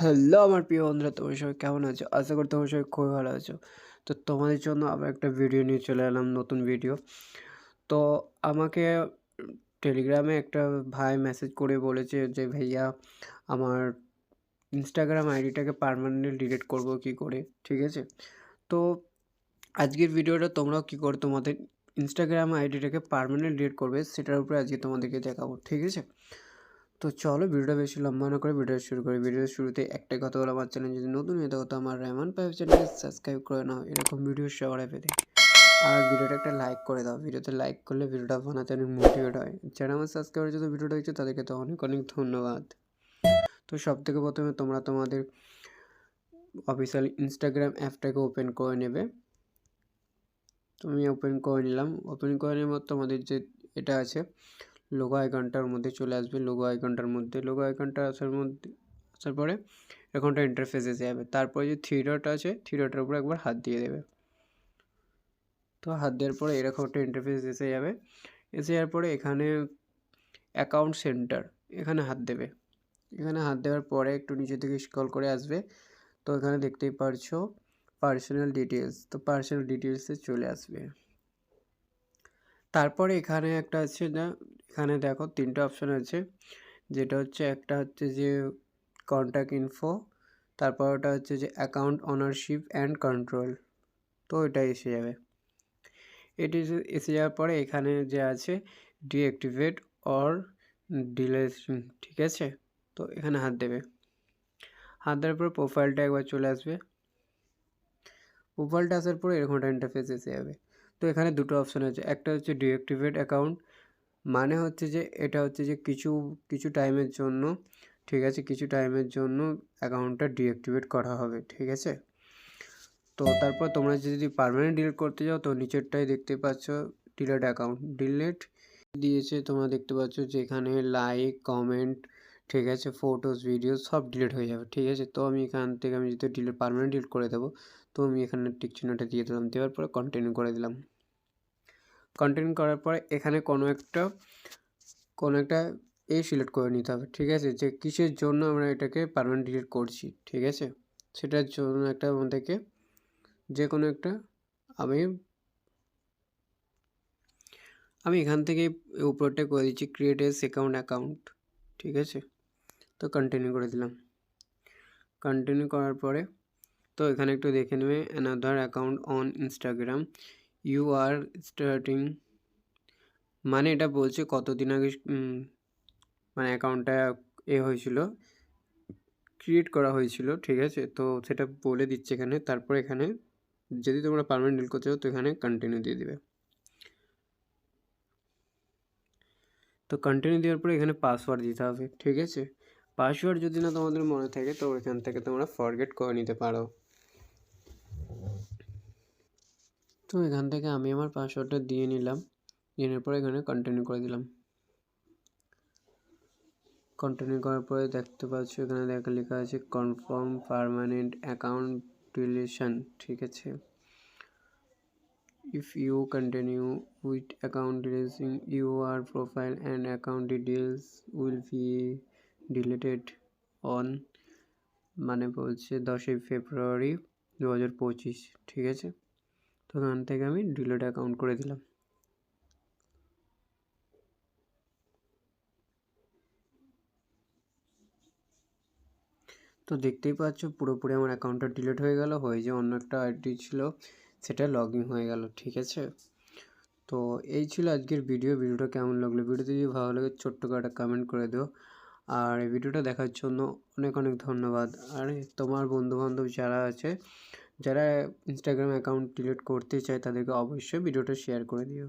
Hello আমার প্রিয় বন্ধুরা, তোমার সবাই কেমন আছো? আশা করি তোমার সবাই খুবই ভালো আছো। তো তোমাদের জন্য আবার একটা ভিডিও নিয়ে চলে এলাম, নতুন ভিডিও তো আমাকে টেলিগ্রামে একটা ভাই মেসেজ করে বলেছে যে, ভাইয়া, আমার ইনস্টাগ্রাম আইডিটাকে পারমানেন্টলি ডিলিট করব কি করে? ঠিক আছে? তো আজকের ভিডিওটা তোমরাও কী করে তোমাদের ইনস্টাগ্রাম আইডিটাকে পারমানেন্ট ডিলিট করবে, সেটার উপরে আজকে তোমাদেরকে দেখাবো। ঠিক আছে? তো চলো ভিডিওটা বেশি লম্বা না করে ভিডিও শুরু করি। ভিডিওর শুরুতে একটাই কথা বলো আমার চ্যানেল যদি নতুন হয়ে থাকো তো আমার রেমান পাইপ চ্যানেলকে সাবস্ক্রাইব করে নাও। এরকম ভিডিও সবার পেতে আর ভিডিওটা একটা লাইক করে দাও। ভিডিওতে লাইক করলে ভিডিওটা বানাতে অনেক মোটিভেট হয়। যারা আমার সাবস্ক্রাইবার যদি ভিডিওটা দেখছ, তাদেরকে তো অনেক অনেক ধন্যবাদ। তো সব থেকে প্রথমে তোমরা তোমাদের অফিসিয়াল ইনস্টাগ্রাম অ্যাপটাকে ওপেন করে নেবে। তুমি ওপেন করে নিলাম। ওপেন করে নেওয়ার তোমাদের যে এটা আছে লোগো আইকনটার মধ্যে চলে আসবে, লোগো আইকনটার মধ্যে, লোগো আইকনটা আসার মধ্যে, আসার পরে এরকমটা ইন্টারফেস এসে যাবে। তারপরে যে থ্রি ডট আছে থ্রি ডটের উপরে একবার হাত দিয়ে দেবে। তো হাত দেওয়ার পরে এরকম একটা ইন্টারফেস এসে যাবে। এসে যাওয়ার পরে এখানে অ্যাকাউন্ট সেন্টার এখানে হাত দেবে। এখানে হাত দেওয়ার পরে একটু নিচে থেকে স্ক্রল করে আসবে। তো এখানে দেখতেই পারছ পার্সোনাল ডিটেলস তো পার্সোনাল ডিটেলসে চলে আসবে। তারপরে এখানে একটা আছে না এখানে দেখো তিনটে অপশান আছে। যেটা হচ্ছে একটা হচ্ছে যে কন্ট্যাক্ট ইনফো তারপর ওটা হচ্ছে যে অ্যাকাউন্ট অনারশিপ অ্যান্ড কন্ট্রোল তো এটা এসে যাবে। এটি এসে যাওয়ার পরে এখানে যে আছে ডিঅ্যাক্টিভেট অর ডিলেশন ঠিক আছে? তো এখানে হাত দেবে। হাত দেওয়ার পর প্রোফাইলটা একবার চলে আসবে। প্রোফাইলটা আসার পরে এরকম একটা ইন্টারফেস এসে যাবে। তো এখানে দুটো অপশান আছে, একটা হচ্ছে ডিঅ্যাক্টিভেট অ্যাকাউন্ট মানে হচ্ছে যে, এটা হচ্ছে যে কিছু কিছু টাইমের জন্য, ঠিক আছে, কিছু টাইমের জন্য অ্যাকাউন্টটা ডিঅ্যাক্টিভেট করা হবে, ঠিক আছে? তো তারপর তোমরা যদি পারমানেন্ট ডিলিট করতে যাও, তো নিচেরটাই দেখতে পাচ্ছ ডিলেট অ্যাকাউন্ট ডিলেট দিয়েছে, তোমরা দেখতে পাচ্ছ যে এখানে লাইক কমেন্ট ঠিক আছে ফটোস ভিডিও সব ডিলিট হয়ে যাবে, ঠিক আছে? তো আমি এখান থেকে আমি যদি ডিলিট পারমানেন্ট ডিলিট করে দেবো, তো আমি এখানে টিক দিয়ে দিলাম, দেওয়ার পরে কন্টিনিউ করে দিলাম। কন্টিনিউ করার পরে এখানে কোনো একটা কোনো একটা এ সিলেক্ট করে নিতে হবে, ঠিক আছে? যে কিসের জন্য আমরা এটাকে পারমানেন্ট ডিলিট করছি, ঠিক আছে? সেটার জন্য একটা আমাদেরকে যে কোনো একটা আমি আমি এখান থেকে উপরটা করে দিচ্ছি ক্রিয়েট এস অ্যাকাউন্ট অ্যাকাউন্ট ঠিক আছে? তো কন্টিনিউ করে দিলাম। কন্টিনিউ করার পরে, তো এখানে একটু দেখে নেবে another account on Instagram you are starting মানে এটা বলছে কতদিন আগে মানে অ্যাকাউন্টটা এ হয়েছিল? ক্রিয়েট করা হয়েছিল, ঠিক আছে? তো সেটা বলে দিচ্ছে এখানে। তারপর এখানে যদি তোমরা পারমানেন্ট ডিল করতে চাও, তো এখানে কন্টিনিউ দিয়ে দিবে। তো কন্টিনিউ দেওয়ার পরে এখানে পাসওয়ার্ড দিতে হবে, ঠিক আছে? পাসওয়ার্ড যদি না তোমাদের মনে থাকে, তো এখান থেকে তোমরা ফরগেট করে নিতে পারো। তো এখান থেকে আমি আমার পাসওয়ার্ডটা দিয়ে নিলাম। নেওয়ার পরে এখানে কন্টিনিউ করে দিলাম। কন্টিনিউ করার পরে দেখতে পাচ্ছ এখানে দেখা লেখা আছে কনফার্ম পারমানেন্ট অ্যাকাউন্ট ডিলিশন ঠিক আছে? If you continue with account deleting, your profile and account details will be deleted on মানে বলছে দশই ফেব্রুয়ারি দু হাজার পঁচিশ, ঠিক আছে? ওখান থেকে আমি ডিলেট অ্যাকাউন্ট করে দিলাম। তো দেখতেই পাচ্ছ পুরোপুরি আমার অ্যাকাউন্টটা ডিলিট হয়ে গেল, হয়ে যে অন্য একটা আইডি ছিল সেটা লগ ইন হয়ে গেল, ঠিক আছে? তো এই ছিল আজকের ভিডিও, ভিডিওটা কেমন লাগল ভিডিওতে যদি ভালো লাগে ছোট্ট করে একটা কমেন্ট করে দিও। আর এই ভিডিওটা দেখার জন্য অনেক অনেক ধন্যবাদ। আর তোমার বন্ধুবান্ধব যারা আছে যারা ইনস্টাগ্রাম অ্যাকাউন্ট ডিলিট করতে চায় তাদেরকে অবশ্যই ভিডিওটা শেয়ার করে দিও।